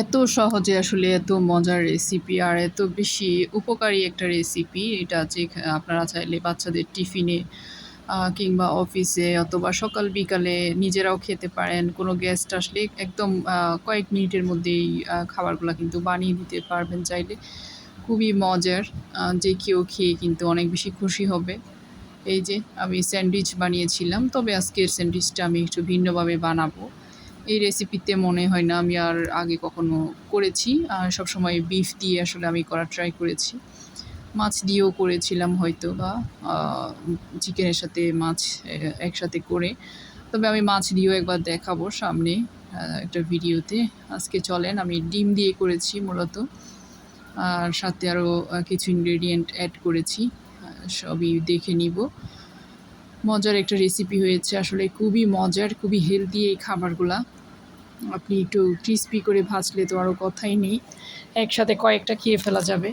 এত সহজে আসলে এত মজার রেসিপি আর এত বেশি উপকারী একটা রেসিপি এটা যে আপনারা চাইলে বাচ্চাদের টিফিনে কিংবা অফিসে অথবা সকাল বিকালে নিজেরাও খেতে পারেন। কোনো গেস্ট আসলে একদম কয়েক মিনিটের মধ্যেই খাবারগুলো কিন্তু বানিয়ে দিতে পারবেন চাইলে। খুবই মজার যে কেউ খেয়ে কিন্তু অনেক বেশি খুশি হবে। এই যে আমি স্যান্ডউইচ বানিয়েছিলাম, তবে আজকের স্যান্ডউইচটা আমি একটু ভিন্নভাবে বানাবো। এই রেসিপিতে মনে হয় না আমি আর আগে কখনো করেছি। আর সবসময় বিফ দিয়ে আসলে আমি করার ট্রাই করেছি। মাছ দিয়েও করেছিলাম হয়তো বা চিকেনের সাথে মাছ একসাথে করে। তবে আমি মাছ দিয়েও একবার দেখাবো সামনে একটা ভিডিওতে আজকে চলেন, আমি ডিম দিয়ে করেছি মূলত। আর সাথে আরও কিছু ইনগ্রেডিয়েন্ট অ্যাড করেছি। সবই দেখে নিব। মজার একটা রেসিপি হয়েছে। আসলে খুবই মজার, খুবই হেলদি এই খাবারগুলা। আপনি একটু ক্রিস্পি করে ভাজলে তো আরও কথাই নেই। একসাথে কয়েকটা খেয়ে ফেলা যাবে।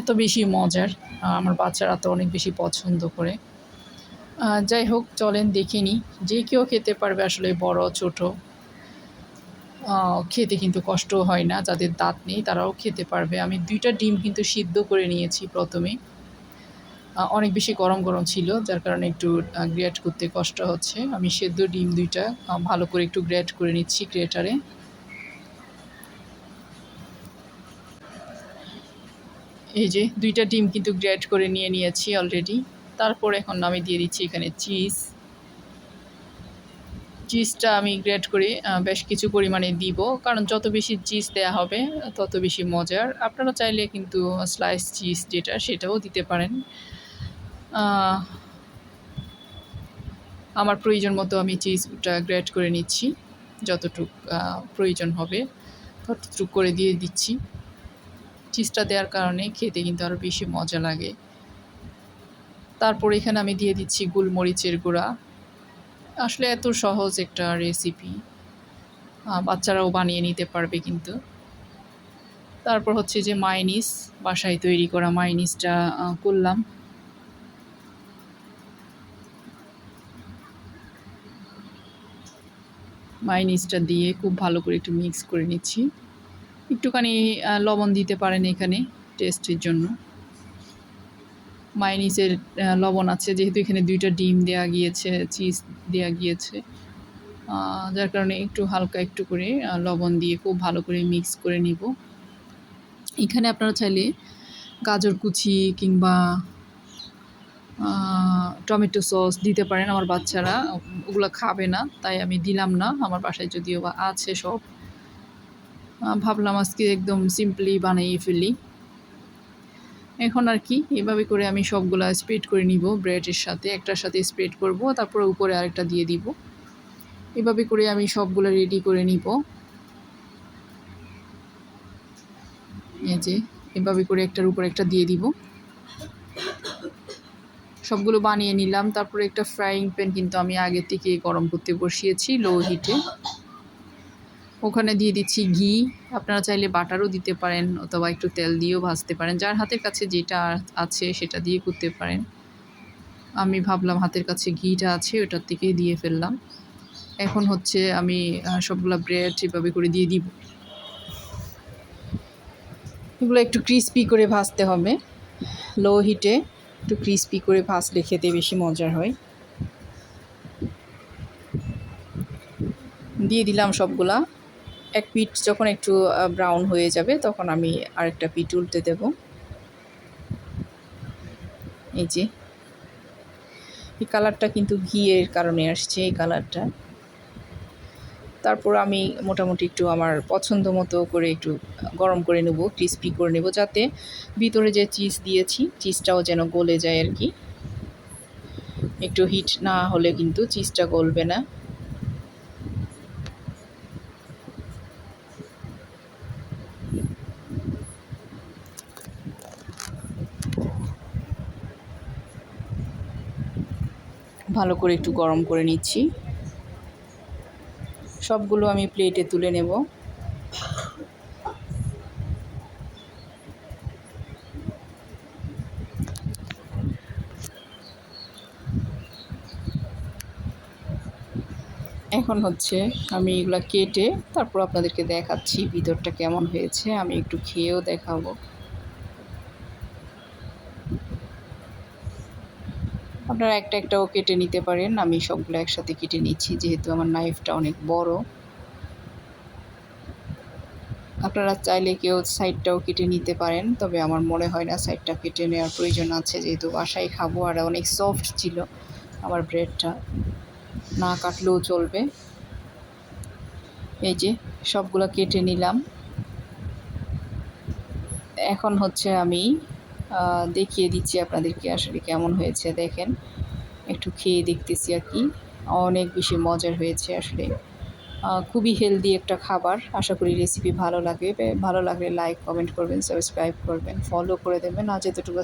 এত বেশি মজার আমার বাচ্চারা তো অনেক বেশি পছন্দ করে। যাই হোক, চলেন দেখে নিই। যে কেউ খেতে পারবে আসলে বড়, ছোট খেতে কিন্তু কষ্ট হয় না। যাদের দাঁত নেই তারাও খেতে পারবে। আমি দুইটা ডিম কিন্তু সিদ্ধ করে নিয়েছি প্রথমে। অনেক বেশি গরম গরম ছিল, যার কারণে একটু গ্রেট করতে কষ্ট হচ্ছে। আমি সেদ্ধ ডিম দুইটা ভালো করে একটু গ্রেট করে নিচ্ছি গ্রেটারে এই যে, দুইটা ডিম কিন্তু গ্রেট করে নিয়ে নিয়েছি অলরেডি তারপর এখন আমি দিয়ে দিচ্ছি এখানে চিজ চিজটা আমি গ্রেট করে বেশ কিছু পরিমাণে দিব, কারণ যত বেশি চিজ দেওয়া হবে, তত বেশি মজার। আপনারা চাইলে কিন্তু স্লাইস চিজ যেটা, সেটাও দিতে পারেন। আমার প্রয়োজন মতো আমি চিজটা গ্রেড করে নিচ্ছি, যতটুক প্রয়োজন হবে, ততটুক করে দিয়ে দিচ্ছি। চিজটা দেওয়ার কারণে খেতে কিন্তু আরও বেশি মজা লাগে। তারপর এখানে আমি দিয়ে দিচ্ছি গোলমরিচের গুঁড়া। আসলে এত সহজ একটা রেসিপি বাচ্চারাও বানিয়ে নিতে পারবে কিন্তু। তারপর হচ্ছে যে মাইনিস, বাসায় তৈরি করা মাইনিসটা করলাম। মাইনিসটা দিয়ে খুব ভালো করে একটু মিক্স করে নিচ্ছি। একটুখানি লবণ দিতে পারেন এখানে টেস্টের জন্য। মাইনিসের লবণ আছে, যেহেতু এখানে দুইটা ডিম দেয়া গিয়েছে চিজ দেয়া গিয়েছে। যার কারণে একটু হালকা একটু করে লবণ দিয়ে খুব ভালো করে মিক্স করে নিব। এখানে আপনারা চাইলে গাজর কুচি কিংবা টমেটো সস দিতে পারেন আমার বাচ্চারা, ওগুলো খাবে না, তাই আমি দিলাম না, আমার বাসায় যদিও বা আছে সব। ভাবলাম আজকে একদম সিম্পলি বানিয়ে ফেলি। এখন আর কি, এভাবে করে আমি সবগুলা স্প্রেড করে নিব ব্রেডের সাথে, একটার সাথে স্প্রেড করব, তারপর উপরে আরেকটা দিয়ে দিব। এভাবে করে আমি সবগুলো রেডি করে নিব। এই যে, এভাবে করে একটার উপর একটা দিয়ে দিব। সবগুলো বানিয়ে নিলাম। তারপরে একটা ফ্রাইং প্যান কিন্তু আমি আগে থেকে গরম করতে বসিয়েছি লো হিটে ওখানে দিয়ে দিচ্ছি ঘি। আপনারা চাইলে বাটারও দিতে পারেন অথবা একটু তেল দিয়েও ভাজতে পারেন। যার হাতের কাছে যেটা আছে সেটা দিয়ে করতে পারেন। আমি ভাবলাম হাতের কাছে ঘিটা আছে, ওটার থেকে দিয়ে ফেললাম। এখন হচ্ছে আমি সবগুলো ব্রেড এভাবে করে দিয়ে দিব। এগুলো একটু ক্রিস্পি করে ভাজতে হবে। লো হিটে একটু ক্রিস্পি করে ভাজলে খেতে বেশি মজার হয়। দিয়ে দিলাম সবগুলা। এক পিঠ যখন একটু ব্রাউন হয়ে যাবে, তখন আমি আরেকটা পিঠ উল্টে দেব। এই যে। এই কালারটা কিন্তু ঘিয়ের কারণে আসছে, এই কালারটা তারপর আমি মোটামুটি একটু আমার পছন্দ মতো করে একটু গরম করে নেব ক্রিস্পি করে নেব যাতে ভিতরে যে চিজ দিয়েছি চিজটাও যেন গলে যায় আর কি। একটু হিট না হলে কিন্তু চিজটা গলবে না। ভালো করে একটু গরম করে নিচ্ছি। সবগুলো আমি প্লেটে তুলে নেব। এখন হচ্ছে আমি এগুলা কেটে তারপর আপনাদেরকে দেখাচ্ছি ভিতরটা কেমন হয়েছে, আমি একটু খেয়েও দেখাবো। আপনারা একটা একটাও কেটে নিতে পারেন। আমি সবগুলো একসাথে কেটে নিচ্ছি, যেহেতু আমার নাইফটা অনেক বড়। আপনারা চাইলে কেউ সাইডটাও কেটে নিতে পারেন, তবে আমার মনে হয় না সাইডটা কেটে নেওয়ার প্রয়োজন আছে। যেহেতু বাসায় খাব, আর অনেক সফট ছিল আমার ব্রেডটা না কাটলেও চলবে। এই যে, সবগুলো কেটে নিলাম। এখন হচ্ছে আমি দেখিয়ে দিচ্ছি আপনাদেরকে আসলে কেমন হয়েছে, দেখেন। একটু খেয়ে দেখতেছি আর কি। অনেক বেশি মজার হয়েছে আসলে। খুবই হেলদি একটা খাবার। আশা করি রেসিপি ভালো লাগে ভালো লাগলে লাইক কমেন্ট করবেন সাবস্ক্রাইব করবেন ফলো করে দেবেন। আজ এতটুকু